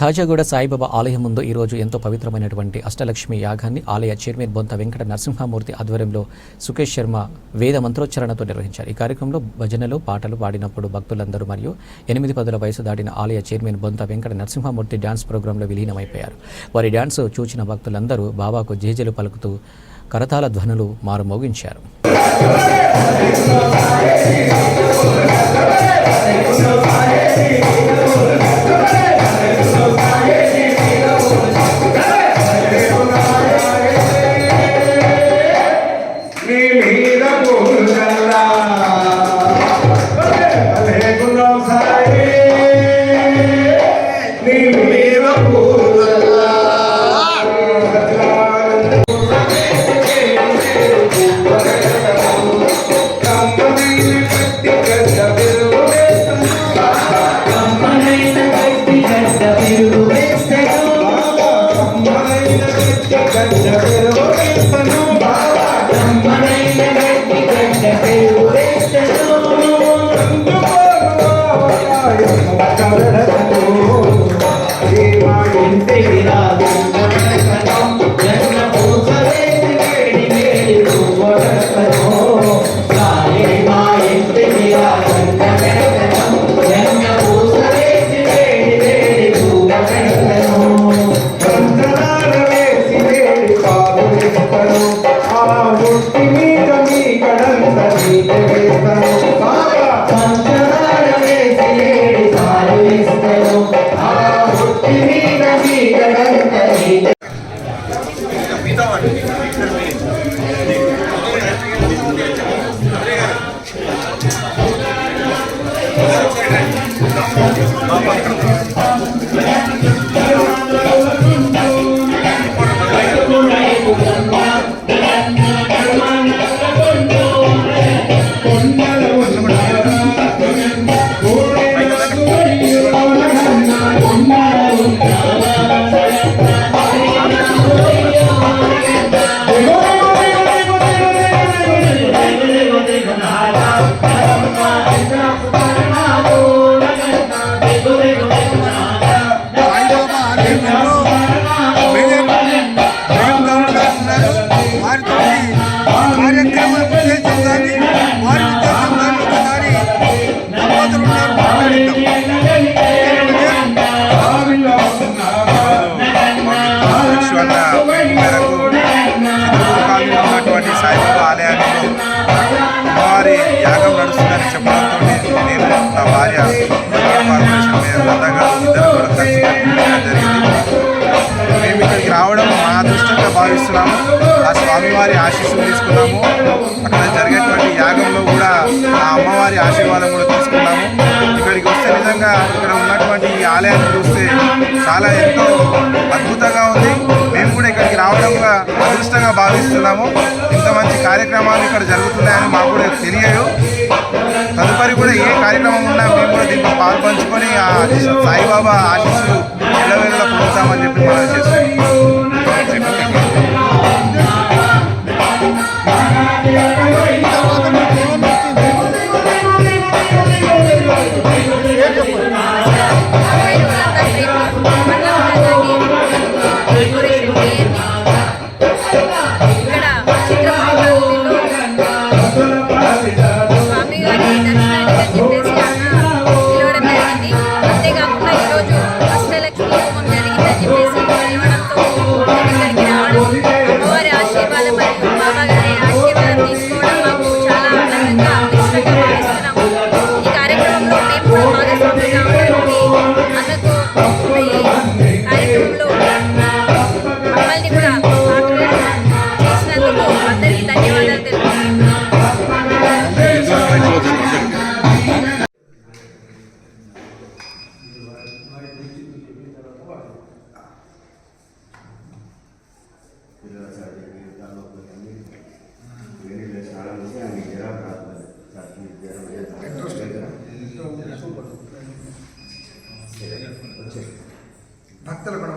ఖాజాగూడ సాయిబాబా ఆలయం ముందు ఈరోజు ఎంతో పవిత్రమైనటువంటి అష్టలక్ష్మి యాగాన్ని ఆలయ చైర్మన్ బొంత వెంకట నరసింహమూర్తి ఆధ్వర్యంలో సుకేష్ శర్మ వేద మంత్రోచ్చారణతో నిర్వహించారు ఈ కార్యక్రమంలో భజనలు పాటలు పాడినప్పుడు భక్తులందరూ మరియు ఎనిమిది పదుల వయసు దాటిన ఆలయ చైర్మన్ బొంత వెంకట నరసింహమూర్తి డ్యాన్స్ ప్రోగ్రాంలో విలీనమైపోయారు వారి డ్యాన్స్ చూచిన భక్తులందరూ బాబాకు జేజలు పలుకుతూ కరతాల ధ్వనులు మారుమోగించారు నీ నీ మీద సాయిబాబా అమ్మవారి ఆశీస్సులు తీసుకున్నాము. అక్కడ జరిగేటువంటి యాగంలో కూడా ఆ అమ్మవారి ఆశీర్వాదం కూడా తీసుకున్నాము. ఇక్కడికి వస్తే నిజంగా ఇక్కడ ఉన్నటువంటి ఈ ఆలయాన్ని చూస్తే చాలా ఎంతో అద్భుతంగా ఉంది. మేము కూడా ఇక్కడికి రావడం అదృష్టంగా భావిస్తున్నాము. ఇంత మంచి కార్యక్రమాలు ఇక్కడ జరుగుతున్నాయని మాకు కూడా తెలియదు. తదుపరి కూడా ఏ కార్యక్రమం ఉన్నా మేము కూడా దీంట్లో పాల్పంచుకొని ఆ సాయిబాబా ఆశీస్సులు ఎల్లవేళలా పొందుతామని చెప్పి మనం చేస్తున్నాం.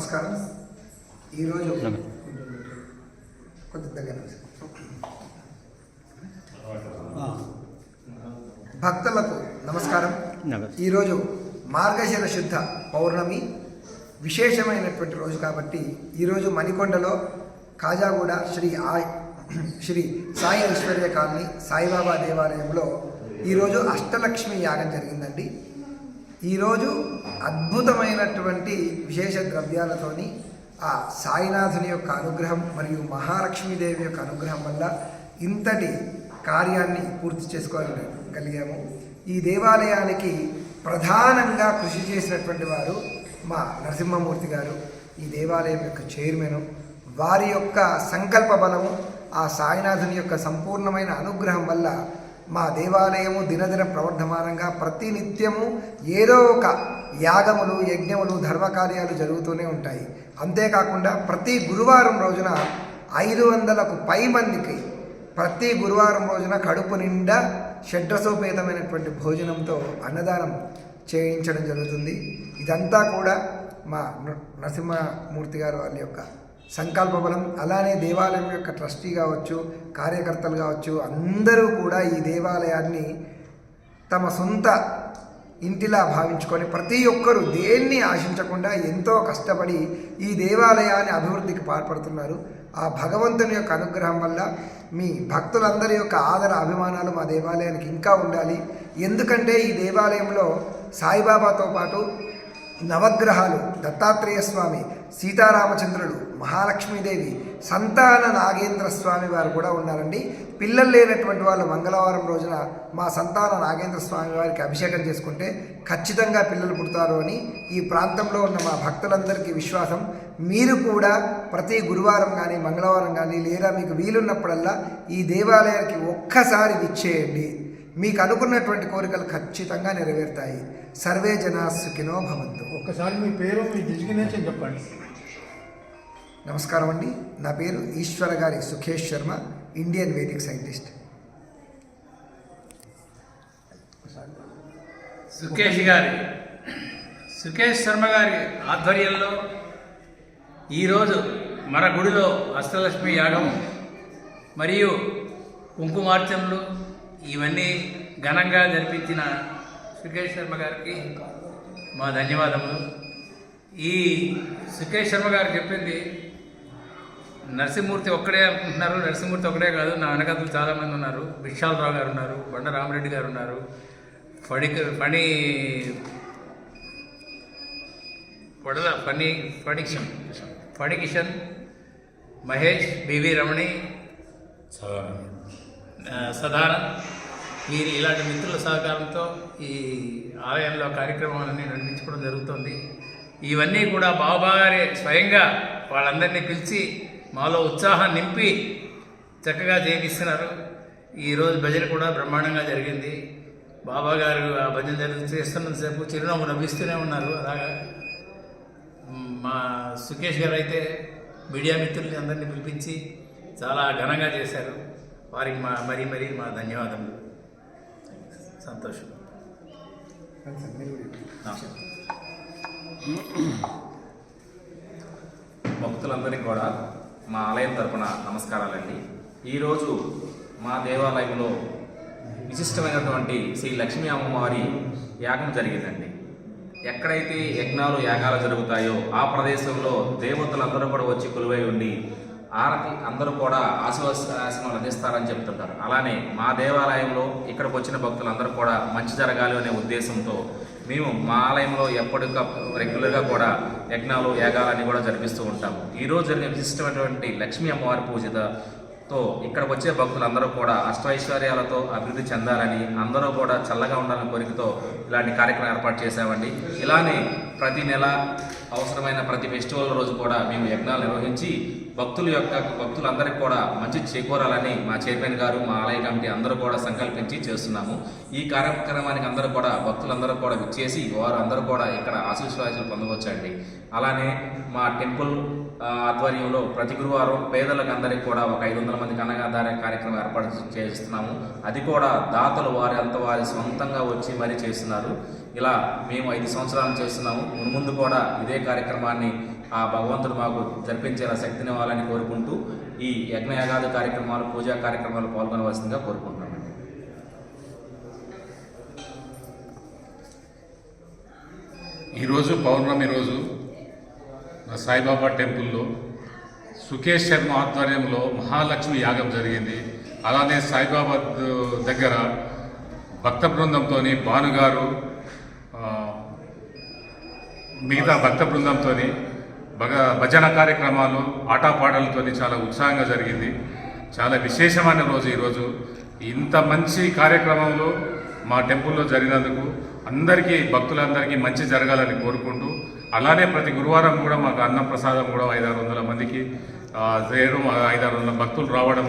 నమస్కారం. ఈరోజు కొద్ది దగ్గర భక్తులకు నమస్కారం. ఈరోజు మార్గశిర శుద్ధ పౌర్ణమి విశేషమైనటువంటి రోజు కాబట్టి ఈరోజు మణికొండలో కాజాగూడ శ్రీ ఆ శ్రీ సాయి ఐశ్వర్య కాలనీ సాయిబాబా దేవాలయంలో ఈరోజు అష్టలక్ష్మి యాగం జరిగిందండి. ఈరోజు అద్భుతమైనటువంటి విశేష ద్రవ్యాలతోని ఆ సాయినాథుని యొక్క అనుగ్రహం మరియు మహాలక్ష్మీదేవి యొక్క అనుగ్రహం వల్ల ఇంతటి కార్యాన్ని పూర్తి చేసుకోగలిగాము ఈ దేవాలయానికి ప్రధానంగా కృషి చేసినటువంటి వారు మా నరసింహమూర్తి గారు. ఈ దేవాలయం యొక్క చైర్మన్ వారి యొక్క సంకల్ప బలము ఆ సాయినాథుని యొక్క సంపూర్ణమైన అనుగ్రహం వల్ల మా దేవాలయము దినదిన ప్రవర్ధమానంగా ప్రతినిత్యము ఏదో ఒక యాగములు యజ్ఞములు ధర్మకార్యాలు జరుగుతూనే ఉంటాయి. అంతేకాకుండా ప్రతి గురువారం రోజున ఐదు వందలకు పై మందికి ప్రతి గురువారం రోజున కడుపు నిండా షడ్రసోపేతమైనటువంటి భోజనంతో అన్నదానం చేయించడం జరుగుతుంది. ఇదంతా కూడా మా నృ- నరసింహమూర్తి గారు వాళ్ళ యొక్క సంకల్ప బలం అలానే దేవాలయం యొక్క ట్రస్టీ కావచ్చు కార్యకర్తలు కావచ్చు అందరూ కూడా ఈ దేవాలయాన్ని తమ సొంత ఇంటిలా భావించుకొని ప్రతి ఒక్కరూ దేన్ని ఆశించకుండా ఎంతో కష్టపడి ఈ దేవాలయాన్ని అభివృద్ధికి పాల్పడుతున్నారు. ఆ భగవంతుని యొక్క అనుగ్రహం వల్ల మీ భక్తులందరి యొక్క ఆదర అభిమానాలు మా దేవాలయానికి ఇంకా ఉండాలి. ఎందుకంటే ఈ దేవాలయంలో సాయిబాబాతో పాటు నవగ్రహాలు దత్తాత్రేయ స్వామి సీతారామచంద్రుడు మహాలక్ష్మీదేవి సంతాన నాగేంద్ర స్వామి వారు కూడా ఉన్నారండి. పిల్లలు లేనటువంటి వాళ్ళు మంగళవారం రోజున మా సంతాన నాగేంద్ర స్వామి వారికి అభిషేకం చేసుకుంటే ఖచ్చితంగా పిల్లలు పుడతారు అని ఈ ప్రాంతంలో ఉన్న మా భక్తులందరికీ విశ్వాసం. మీరు కూడా ప్రతి గురువారం కానీ మంగళవారం కానీ లేదా మీకు వీలున్నప్పుడల్లా ఈ దేవాలయానికి ఒక్కసారి విచ్చేయండి. మీకు అనుకున్నటువంటి కోరికలు ఖచ్చితంగా నెరవేరుతాయి. సర్వే జనా సుఖినో భవంతు. ఒక్కసారి మీ పేరు మీ డిజిగ్నేషన్ చెప్పండి. నమస్కారం అండి. నా పేరు Eshwara Gari Sukhesh Sharma Indian Vedic scientist. Sukhesh Gari Sukhesh Sharma గారి ఆధ్వర్యంలో ఈరోజు మన గుడిలో అష్టలక్ష్మి యాగం మరియు కుంకుమార్చనలు ఇవన్నీ ఘనంగా జరిపించిన సుఖేష్ శర్మ గారికి మా ధన్యవాదములు. ఈ సుఖేష్ శర్మ గారు చెప్పింది నరసింహమూర్తి ఒక్కడే అనుకుంటున్నారు. నరసింహమూర్తి ఒక్కడే కాదు నా వెనకతలు చాలామంది ఉన్నారు. విశాలరావు గారు ఉన్నారు బండ రామరెడ్డి గారు ఉన్నారు. ఫణి ఫణి పొడల ఫణి ఫణికిషన్ ఫణికిషన్ మహేష్ బివి రమణి సదానంద్ వీరి ఇలాంటి మిత్రుల సహకారంతో ఈ ఆలయంలో కార్యక్రమాలన్నీ నడిపించుకోవడం జరుగుతుంది. ఇవన్నీ కూడా బాబాగారే స్వయంగా వాళ్ళందరినీ పిలిచి మాలో ఉత్సాహం నింపి చక్కగా చేపిస్తున్నారు. ఈరోజు భజన కూడా బ్రహ్మాండంగా జరిగింది. బాబా గారు ఆ భజన జరుగు చేస్తున్నంతసేపు చిరునవ్వు నవ్విస్తూనే ఉన్నారు. అలాగా మా సుకేష్ గారు అయితే మీడియా మిత్రుల్ని అందరినీ పిలిపించి చాలా ఘనంగా చేశారు. వారికి మా మరీ మరీ మా ధన్యవాదములు. సంతోషం. భక్తులందరికీ కూడా మా ఆలయం తరపున నమస్కారాలండి. ఈరోజు మా దేవాలయంలో విశిష్టమైనటువంటి శ్రీ లక్ష్మీ అమ్మవారి యాగం జరిగిందండి. ఎక్కడైతే యజ్ఞాలు యాగాలు జరుగుతాయో ఆ ప్రదేశంలో దేవతలందరూ కూడా వచ్చి కొలువై ఉండి ఆరతి అందరూ కూడా ఆశీర్వాసనాలు అందిస్తారని చెప్తుంటారు. అలానే మా దేవాలయంలో ఇక్కడికి వచ్చిన భక్తులందరూ కూడా మంచి జరగాలి అనే ఉద్దేశంతో మేము మా ఆలయంలో ఎప్పటికప్పుడు రెగ్యులర్గా కూడా యజ్ఞాలు యాగాలన్నీ కూడా జరిపిస్తూ ఉంటాము. ఈరోజు జరిగిన విశిష్టమైనటువంటి లక్ష్మీ అమ్మవారి పూజతో ఇక్కడికి వచ్చే భక్తులందరూ కూడా అష్టైశ్వర్యాలతో అభివృద్ధి చెందాలని అందరూ కూడా చల్లగా ఉండాలని కోరికతో ఇలాంటి కార్యక్రమం ఏర్పాటు చేశామండి. ఇలానే ప్రతి నెల అవసరమైన ప్రతి ఫెస్టివల్ రోజు కూడా మేము యజ్ఞాలు నిర్వహించి భక్తుల యొక్క భక్తులందరికీ కూడా మంచి చేకూరాలని మా చైర్మన్ గారు మా ఆలయ కమిటీ అందరూ కూడా సంకల్పించి చేస్తున్నాము. ఈ కార్యక్రమానికి అందరూ కూడా భక్తులందరూ కూడా విచ్చేసి వారు అందరూ కూడా ఇక్కడ ఆశీస్వాసాలు పొందవచ్చండి. అలానే మా టెంపుల్ ఆధ్వర్యంలో ప్రతి గురువారం పేదలకు అందరికీ కూడా ఒక ఐదు వందల మందికి అన్నదాన కార్యక్రమం ఏర్పాటు చేస్తున్నాము. అది కూడా దాతలు వారి అంత వారి సొంతంగా వచ్చి మరీ చేస్తున్నారు. ఇలా మేము ఐదు సంవత్సరాలు చేస్తున్నాము. మున్ముందు కూడా ఇదే కార్యక్రమాన్ని ఆ భగవంతుడు మాకు జరిపించేలా శక్తిని ఇవ్వాలని కోరుకుంటూ ఈ యజ్ఞయాగాది కార్యక్రమాలు పూజా కార్యక్రమాలు పాల్గొనవలసిందిగా కోరుకుంటున్నామండి. ఈరోజు పౌర్ణమి రోజు సాయిబాబా టెంపుల్లో సుకేష్ శర్మ ఆధ్వర్యంలో మహాలక్ష్మి యాగం జరిగింది. అలానే సాయిబాబా దగ్గర భక్త బృందంతో భానుగారు మిగతా భక్త బృందంతో భగ భజన కార్యక్రమాలు ఆటపాటలతో చాలా ఉత్సాహంగా జరిగింది. చాలా విశేషమైన రోజు ఈరోజు. ఇంత మంచి కార్యక్రమంలో మా టెంపుల్లో జరిగినందుకు అందరికీ భక్తులందరికీ మంచి జరగాలని కోరుకుంటూ అలానే ప్రతి గురువారం కూడా మాకు అన్నప్రసాదం కూడా ఐదారు వందల మందికి చేయడం ఐదారు వందల భక్తులు రావడం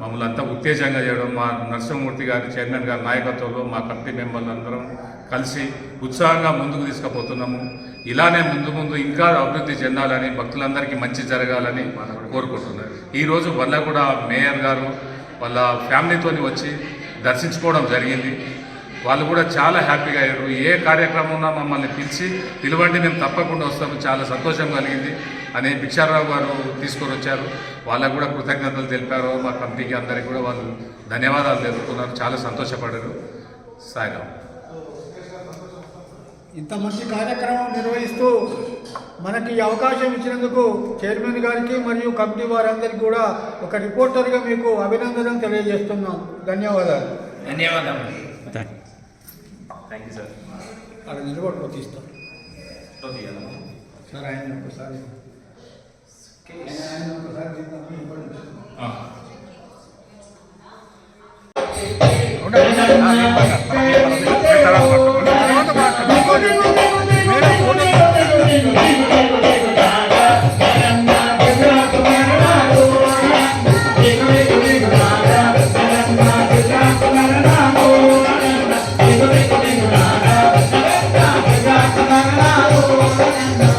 మమ్మల్ని అంతా ఉత్తేజంగా చేయడం మా నరసింహమూర్తి గారి చైర్మన్ గారి నాయకత్వంలో మా కమిటీ మెంబర్లందరం కలిసి ఉత్సాహంగా ముందుకు తీసుకుపోతున్నాము. ఇలానే ముందు ముందు ఇంకా అభివృద్ధి చెందాలని భక్తులందరికీ మంచి జరగాలని కోరుకుంటున్నారు. ఈరోజు వల్ల కూడా మేయర్ గారు వాళ్ళ ఫ్యామిలీతోని వచ్చి దర్శించుకోవడం జరిగింది. వాళ్ళు కూడా చాలా హ్యాపీగా అయ్యారు. ఏ కార్యక్రమం ఉన్నా మమ్మల్ని పిలిచి పిలవండి మేము తప్పకుండా వస్తాము. చాలా సంతోషం కలిగింది అని భిక్షారావు గారు తీసుకొని వచ్చారు. వాళ్ళకు కూడా కృతజ్ఞతలు తెలిపారు. మా కమిటీకి అందరికీ కూడా వాళ్ళు ధన్యవాదాలు తెలుపుకున్నారు చాలా సంతోషపడారు. సాయిరామ్. ఇంత మంచి కార్యక్రమం నిర్వహిస్తూ మనకి ఈ అవకాశం ఇచ్చినందుకు చైర్మన్ గారికి మరియు కమిటీ వారందరికీ కూడా ఒక రిపోర్టర్గా మీకు అభినందనలు తెలియజేస్తున్నాం. ధన్యవాదాలు. ధన్యవాదాలు థ్యాంక్ యూ సార్ అక్కడ నిలబడిపో తీస్తాం. సార్ ఆయన ఒకసారి ఆయన ఒకసారి